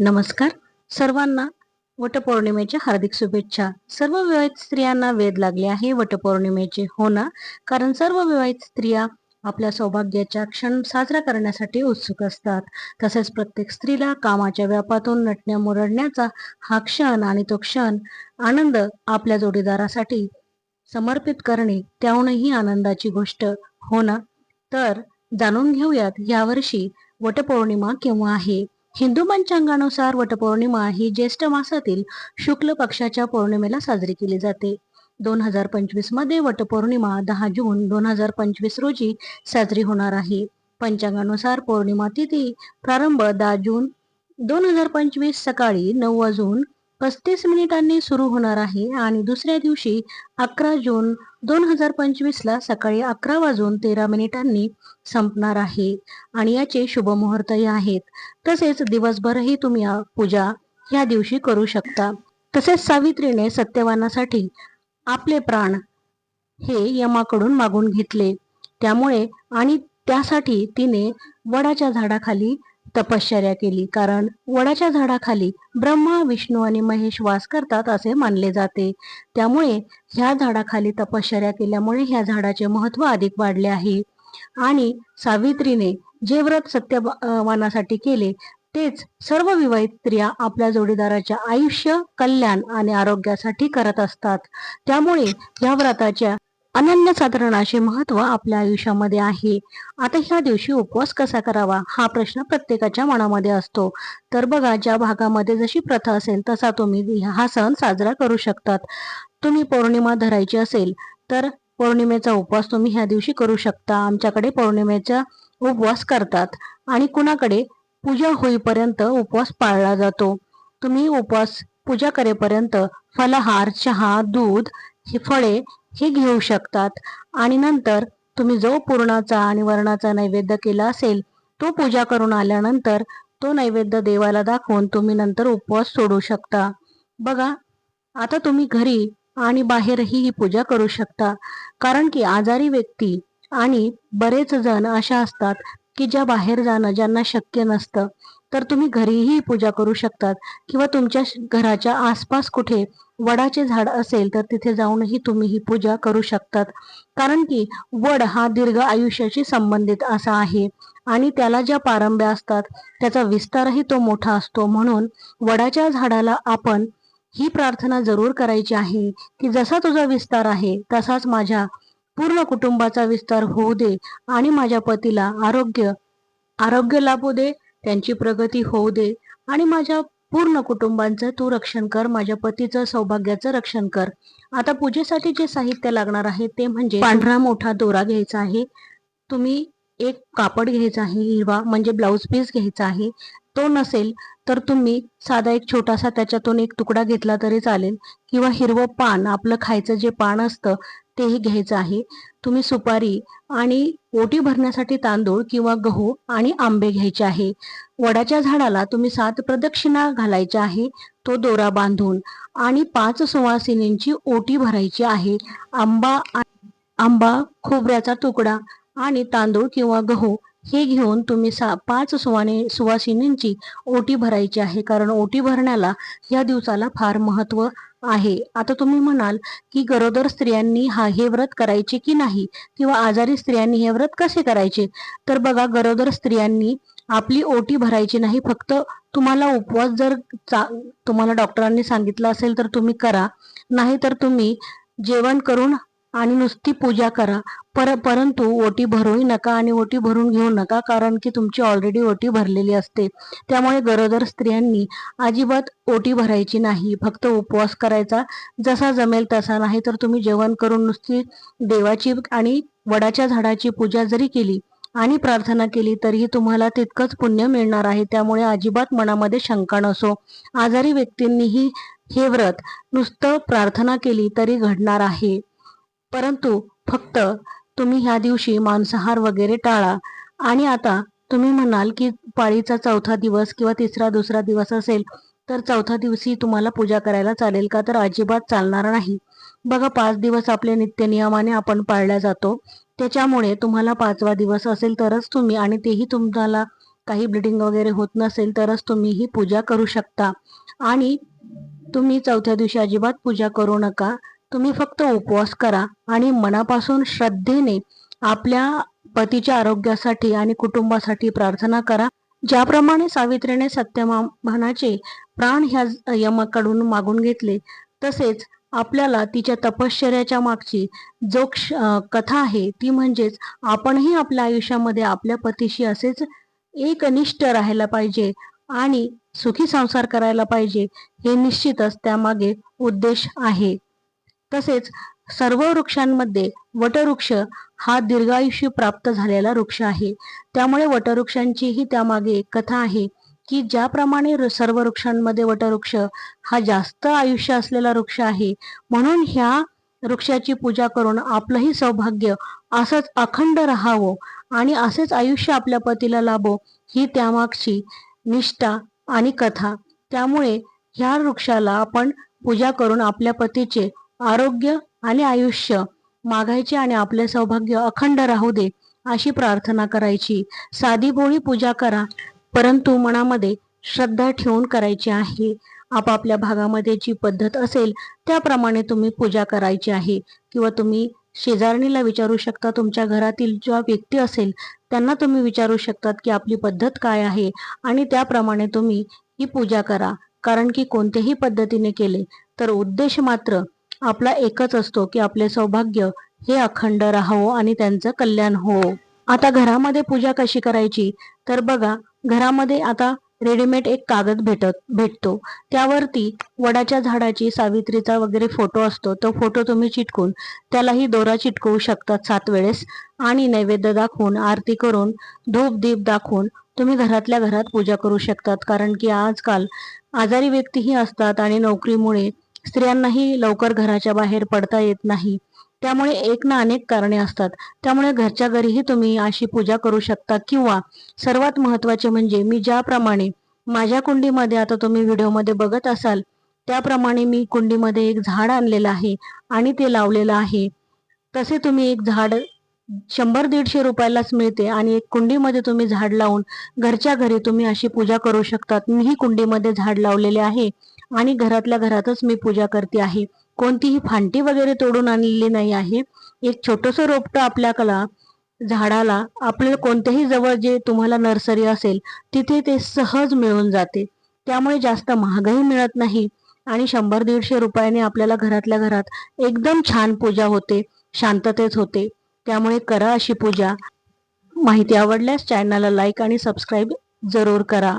नमस्कार. सर्वांना वटपौर्णिमेच्या हार्दिक शुभेच्छा. सर्व विवाहित स्त्रियांना वेद लागले आहे वटपौर्णिमेचे हो ना? कारण सर्व विवाहित स्त्रिया आपल्या सौभाग्याच्या क्षण साजरा करण्यासाठी उत्सुक असतात. तसेच प्रत्येक स्त्रीला कामाच्या व्यापातून नटण्या मुरडण्याचा हा क्षण आणि तो क्षण आनंद आपल्या जोडीदारासाठी समर्पित करणे त्याहूनही आनंदाची गोष्ट हो ना? तर जाणून घेऊयात यावर्षी वटपौर्णिमा केव्हा आहे? हिंदू पंचांगानुसार वटपौर्णिमा ही ज्येष्ठ मासातील शुक्ल पक्षाच्या पौर्णिमेला साजरी केली जाते. दोन हजार पंचवीसमध्ये वटपौर्णिमा दहा जून दोन हजार पंचवीस रोजी साजरी होणार आहे. पंचांगानुसार पौर्णिमा तिथी प्रारंभ दहा जून दोन हजार पंचवीस सकाळी नऊ वाजून पस्तीस मिनिटांनी सुरू होणार आहे आणि दुसऱ्या दिवशी अकरा जून दोन हजार पंचवीस ला सकाळी अकरा वाजून तेरा मिनिटांनी संपणार आहे आणि याचे शुभ मुहूर्तही आहेत. तसेच दिवसभरही तुम्ही पूजा या दिवशी करू शकता. तसेच सावित्रीने सत्यवानासाठी आपले प्राण हे यमाकडून मागून घेतले. त्यामुळे आणि त्यासाठी तिने वडाच्या झाडाखाली तपश्चर्या केली. कारण वडाच्या झाडाखाली ब्रह्मा विष्णू आणि महेश वास करतात असे मानले जाते. त्यामुळे ह्या झाडाखाली तपश्चर्या केल्यामुळे ह्या झाडाचे महत्त्व अधिक वाढले आहे. आणि सावित्रीने जे व्रत सत्यवानासाठी केले तेच सर्व विवाहित स्त्रिया आपल्या जोडीदाराच्या आयुष्य कल्याण आणि आरोग्यासाठी करत असतात. त्यामुळे या व्रताच्या अनन्यसाधारण असे महत्त्व आपल्या आयुष्यामध्ये आहे. आता ह्या दिवशी उपवास कसा करावा? हा प्रश्न प्रत्येकाच्या मनामध्ये असतो. तर बघा ज्या भागामध्ये जशी प्रथा असेल तसा तुम्ही हा सण साजरा करू शकतात. तुम्ही पौर्णिमा धरायची असेल तर पौर्णिमेचा उपवास तुम्ही ह्या दिवशी करू शकता. आमच्याकडे पौर्णिमेचा उपवास करतात आणि कुणाकडे? पूजा होईपर्यंत उपवास पाळला जातो. तुम्ही उपवास पूजा करेपर्यंत फलहार चहा दूध ही फळे हे घेऊ शकतात. आणि नंतर तुम्ही जो पूर्णाचा आणि वर्णाचा नैवेद्य केला असेल तो पूजा करून आल्यानंतर तो नैवेद्य देवाला दाखवून तुम्ही नंतर उपवास सोडू शकता. बघा आता तुम्ही घरी आणि बाहेरही ही पूजा करू शकता. कारण की आजारी व्यक्ती आणि बरेच जण अशा असतात की ज्या बाहेर जाणं ज्यांना शक्य नसतं. तर तुम्ही घरीही पूजा करू शकतात. किंवा तुमच्या घराच्या आसपास कुठे वडाचे झाड असेल तर तिथे जाऊनही तुम्ही ही पूजा करू शकतात. कारण की वड हा दीर्घ आयुष्याशी संबंधित असा आहे. आणि त्याला ज्या पारंब्या असतात त्याचा विस्तारही तो मोठा असतो. म्हणून वडाच्या झाडाला आपण ही प्रार्थना जरूर करायची आहे की जसा तुझा विस्तार आहे तसाच माझ्या पूर्ण कुटुंबाचा विस्तार होऊ दे आणि माझ्या पतीला आरोग्य आरोग्य लाभू दे त्यांची प्रगती होऊ दे आणि माझ्या पूर्ण कुटुंबांचं तू रक्षण कर माझ्या पतीचं सौभाग्याचं रक्षण कर. आता पूजेसाठी जे साहित्य लागणार आहे ते म्हणजे पांढरा मोठा दोरा घ्यायचा आहे. तुम्ही एक कापड घ्यायचा आहे हिरवा म्हणजे ब्लाऊज पीस घ्यायचा आहे. तो नसेल तर तुम्ही साधा एक छोटासा त्याच्यातून एक तुकडा घेतला तरी चालेल. किंवा हिरवं पान आपलं खायचं जे पान असतं तेही घ्यायचं आहे. तुम्ही सुपारी आणि ओटी भरण्यासाठी तांदूळ किंवा गहू आणि आंबे घ्यायचे आहे. वडाच्या झाडाला तुम्ही सात प्रदक्षिणा घालायच्या आहे. तो दोरा बांधून आणि पाच सुवासिनींची ओटी भरायची आहे. आंबा आंबा खोबऱ्याचा तुकडा आणि तांदूळ किंवा गहू हे घेऊन तुम्ही सा पाच सुवाने सुवासिनींची ओटी भरायची आहे. कारण ओटी भरण्याला या दिवसाला फार महत्त्व आहे. आता तुम्ही म्हणाल की गरोदर स्त्रियांनी हा हे व्रत करायचे की नाही? किंवा आजारी स्त्रियांनी हे व्रत कसे करायचे? तर बघा गरोदर स्त्रियांनी आपली ओटी भरायची नाही. फक्त तुम्हाला उपवास जर तुम्हाला डॉक्टरांनी सांगितलं असेल तर तुम्ही करा. नाही तर तुम्ही जेवण करून आणि नुसती पूजा करा. पर परंतु ओटी भरूही नका आणि ओटी भरून घेऊ नका कारण की तुमची ऑलरेडी ओटी भरलेली असते. त्यामुळे गरोदर स्त्रियांनी अजिबात ओटी भरायची नाही. फक्त उपवास करायचा. जसा जमेल तसा नाही तर तुम्ही जेवण करून नुसती देवाची आणि वडाच्या झाडाची पूजा जरी केली आणि प्रार्थना केली तरीही तुम्हाला तितकंच पुण्य मिळणार आहे. त्यामुळे अजिबात मनामध्ये शंका नसो. आजारी व्यक्तींनीही हे व्रत नुसतं प्रार्थना केली तरी घडणार आहे. परंतु फक्त तुम्ही ह्या दिवशी मांसाहार वगैरे टाळा. आणि आता तुम्ही म्हणाल की पाळीचा चौथा दिवस किंवा तिसरा दुसरा दिवस असेल तर चौथा दिवशी तुम्हाला पूजा करायला चालेल का? तर अजिबात चालणार नाही. बघा पाच दिवस आपले नित्य नियमाने आपण पाळल्या जातो. त्याच्यामुळे तुम्हाला पाचवा दिवस असेल तरच तुम्ही आणि तेही तुम्हाला काही ब्लिडिंग वगैरे होत नसेल तरच तुम्ही ही पूजा करू शकता. आणि तुम्ही चौथ्या दिवशी अजिबात पूजा करू नका. तुम्ही फक्त उपवास करा आणि मनापासून श्रद्धेने आपल्या पतीच्या आरोग्यासाठी आणि कुटुंबासाठी प्रार्थना करा. ज्याप्रमाणे सावित्रीने सत्यमानाचे प्राण ह्या यमाकडून मागून घेतले तसेच आपल्याला तिच्या तपश्चर्याच्या मागची जो कथा आहे ती म्हणजेच आपणही आपल्या आयुष्यामध्ये आपल्या पतीशी असेच एकनिष्ठ राहायला पाहिजे आणि सुखी संसार करायला पाहिजे हे निश्चितच त्यामागे उद्देश आहे. तसेच सर्व वृक्षांमध्ये वटवृक्ष हा दीर्घायुष्य प्राप्त झालेला वृक्ष आहे. त्यामुळे वटवृक्षांचीही त्यामागे कथा आहे की ज्याप्रमाणे सर्व वृक्षांमध्ये वटवृक्ष हा जास्त आयुष्य असलेला वृक्ष आहे. म्हणून ह्या वृक्षाची पूजा करून आपलंही सौभाग्य असंच अखंड राहावं आणि असेच आयुष्य आपल्या पतीला लाभो ही त्यामागची निष्ठा आणि कथा. त्यामुळे ह्या वृक्षाला आपण पूजा करून आपल्या पतीचे आरोग्य आणि आयुष्य मागायचे आणि आपले सौभाग्य अखंड राहू दे अशी प्रार्थना करायची. साधी भोळी पूजा करा परंतु मनामध्ये श्रद्धा ठेवून करायची आहे. आपापल्या भागामध्ये जी पद्धत असेल त्याप्रमाणे तुम्ही पूजा करायची आहे. किंवा तुम्ही शेजारणीला विचारू शकता तुमच्या घरातील ज्या व्यक्ती असेल त्यांना तुम्ही विचारू शकतात की आपली पद्धत काय आहे. आणि त्याप्रमाणे तुम्ही ही पूजा करा. कारण की कोणत्याही पद्धतीने केले तर उद्देश मात्र आपला एकच असतो की आपले सौभाग्य हे अखंड राहावं आणि त्यांचं कल्याण हो. आता घरामध्ये पूजा कशी करायची? तर बघा घरामध्ये आता रेडीमेड एक कागद भेटत भेटतो. त्यावरती वडाच्या झाडाची सावित्रीचा वगैरे फोटो असतो. तो फोटो तुम्ही चिटकून त्यालाही दोरा चिटकवू शकतात सात वेळेस आणि नैवेद्य दाखवून आरती करून धूप दीप दाखवून तुम्ही घरातल्या घरात पूजा करू शकतात. कारण की आजकाल आजारी व्यक्तीही असतात आणि नोकरीमुळे स्त्रियांनाही लवकर घराच्या बाहेर पडता येत नाही. त्यामुळे एक ना अनेक कारणे असतात. त्यामुळे घरच्या घरीही तुम्ही अशी पूजा करू शकता किंवा सर्वात महत्त्वाचे म्हणजे मी ज्याप्रमाणे माझ्या कुंडीमध्ये आता तुम्ही व्हिडिओमध्ये बघत असाल त्याप्रमाणे मी कुंडीमध्ये एक झाड आणलेलं आहे आणि ते लावलेलं आहे. तसे तुम्ही एक झाड शंभर दीडशे रुपयालाच मिळते आणि एक कुंडीमध्ये तुम्ही झाड लावून घरच्या घरी तुम्ही अशी पूजा करू शकतात. मीही कुंडीमध्ये झाड लावलेले आहे. आणि घरातल्या घरातच मी पूजा करते आहे. कोणतीही फांटी वगैरे तोडून आणलेली नाही आहे. एक छोटस रोपट आपल्याला झाडाला आपल्याला कोणत्याही जवळ जे तुम्हाला नर्सरी असेल तिथे ते सहज मिळून जाते. त्यामुळे जास्त महागही मिळत नाही. आणि शंभर दीडशे रुपयाने आपल्याला घरातल्या घरात एकदम छान पूजा होते. शांततेत होते. त्यामुळे करा अशी पूजा. माहिती आवडल्यास चॅनलला लाईक आणि सबस्क्राईब जरूर करा.